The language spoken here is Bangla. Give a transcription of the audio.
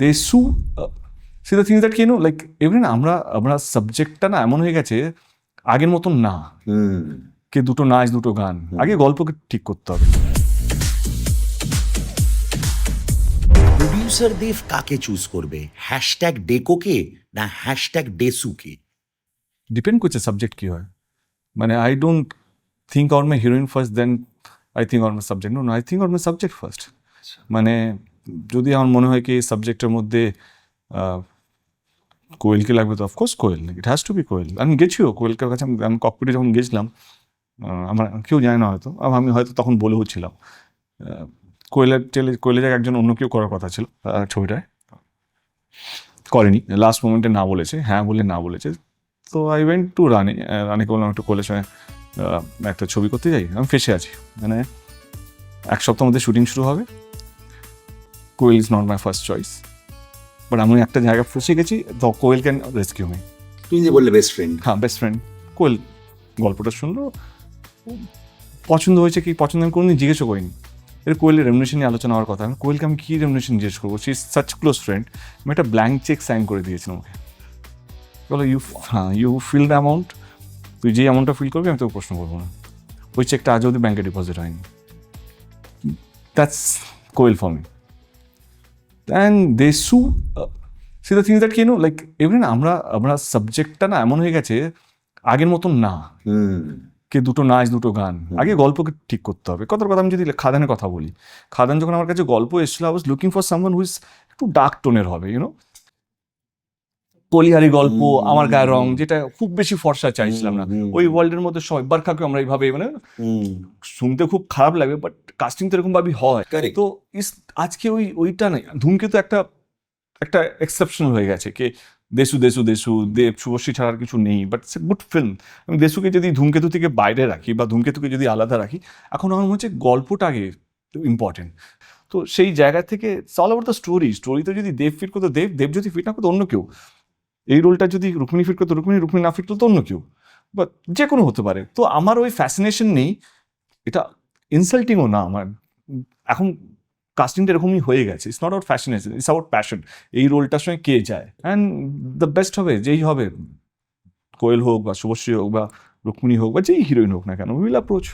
দে সু see the things that can like এমনি না আমরা আমরা সাবজেক্টটা না এমন হয়ে গেছে আগের মতন না। কে দুটো নাচ দুটো গান আগে গল্পকে ঠিক করতে হবে। প্রডিউসার দেব কাকে চুজ করবে? হ্যাশট্যাগ ডেকোকে না হ্যাশট্যাগ ডেসুকে ডিপেন্ড করছে সাবজেক্ট কী হয়। মানে I don't think or my heroine first then I think or my subject no I think or my subject first মানে যদি আমার মনে হয় কি সাবজেক্টের মধ্যে কোয়েলকে লাগবে তো of course Koel it has to be Koel. আমি গেছিও কোয়েলকার কাছে, আমি- ককপিটে যখন গেছিলাম আমার কেউ জানে না হয়তো আম- হয়তো তখন বলেও ছিলাম। কোয়েলের টেলে, কোয়েলের জায়গায় একজন অন্য কেউ করার কথা ছিল ছবিটায়। করেনি লাস্ট মোমেন্টে না বলেছে হ্যাঁ বলে না বলেছে। তো আই ওয়েন্ট টু রানে রানিকে বললাম, একটু কোলের সঙ্গে একটা ছবি করতে যাই? আমি ফেসে আছি। মানে এক সপ্তাহের মধ্যে শুটিং শুরু হবে। Koel is not my first choice but আমি একটা জায়গায় ফেসে গেছি তো কোয়েল ক্যান রেস্কিউ মি তুমি যে বললে বেস্ট ফ্রেন্ড হ্যাঁ বেস্ট ফ্রেন্ড কোয়েল গল্পটা শুনলো। পছন্দ হয়েছে কি? পছন্দ আমি কোনোদিন জিজ্ঞেসও করিনি। এর কোয়েলের রেমুনেশন নিয়ে আলোচনা হওয়ার কথা আমি কোয়েলকে আমি কী রেমুনেশন জিজ্ঞেস করব? সি সাচ ক্লোজ ফ্রেন্ড আমি একটা ব্ল্যাঙ্ক চেক সাইন করে দিয়েছিলাম ওকে। বলো ইউ হ্যাঁ ইউ ফিল দ্য অ্যামাউন্ট তুই যে অ্যামাউন্টটা ফিল করবি আমি তোকে প্রশ্ন করব না। ওই চেকটা আজও অব্দি ব্যাঙ্কে ডিপোজিট হয়নি। That's Koel for me they সু see the things that can like না আমরা আমরা সাবজেক্টটা না এমন হয়ে গেছে আগের মতন না। কে দুটো নাচ দুটো গান আগে গল্পকে ঠিক করতে হবে। কত কথা আমি যদি খাদানের কথা বলি। খাদান যখন আমার কাছে গল্প এসেছিল I was looking for someone who's একটু ডার্ক টোনের হবে ইউনো কলিহারি গল্প আমার গায়ে রং যেটা খুব বেশি ফর্সা চাইছিলাম না। ওই ওয়ার্ল্ডের মধ্যে সবাই বারখাকে আমরা এইভাবে মানে শুনতে খুব খারাপ লাগবে বাট কাস্টিং তো এরকম ভাবেই হয় তো আজকে ওই ওইটা নেই। ধূমকেতু একটা একটা এক্সেপশনাল হয়ে গেছে কে দেশু দেশু দেশু দেব শুভশ্রী ছাড়ার কিছু নেই but it's a good film আমি দেশুকে যদি ধূমকেতু থেকে বাইরে রাখি বা ধূমকেতুকে যদি আলাদা রাখি এখন আমার মনে হচ্ছে গল্পটা আগে ইম্পর্টেন্ট তো সেই জায়গা থেকে অল ওভার দ্য স্টোরি স্টোরিতে যদি দেব ফিট করতো দেব দেব যদি ফিট না করতো অন্য কেউ। এই রোলটা যদি রুক্মিণী ফিট করতো, রুক্মিণী রুক্মিণী না ফিট করতো, অন্য কেউ। বা যে কোনো হতে পারে। তো আমার ওই ফ্যাসিনেশন নেই। এটা ইনসাল্টিংও না আমার। এখন কাস্টিংটা এরকমই হয়ে গেছে। It's not our fascination it's our passion এই রোলটার সঙ্গে কে যায়? অ্যান্ড দ্য বেস্ট হবে, যেই হবে, কোয়েল হোক বা শুভশ্রী হোক বা রুক্মিণী হোক বা যেই হিরোইন হোক না কেন উইল অ্যাপ্রোচ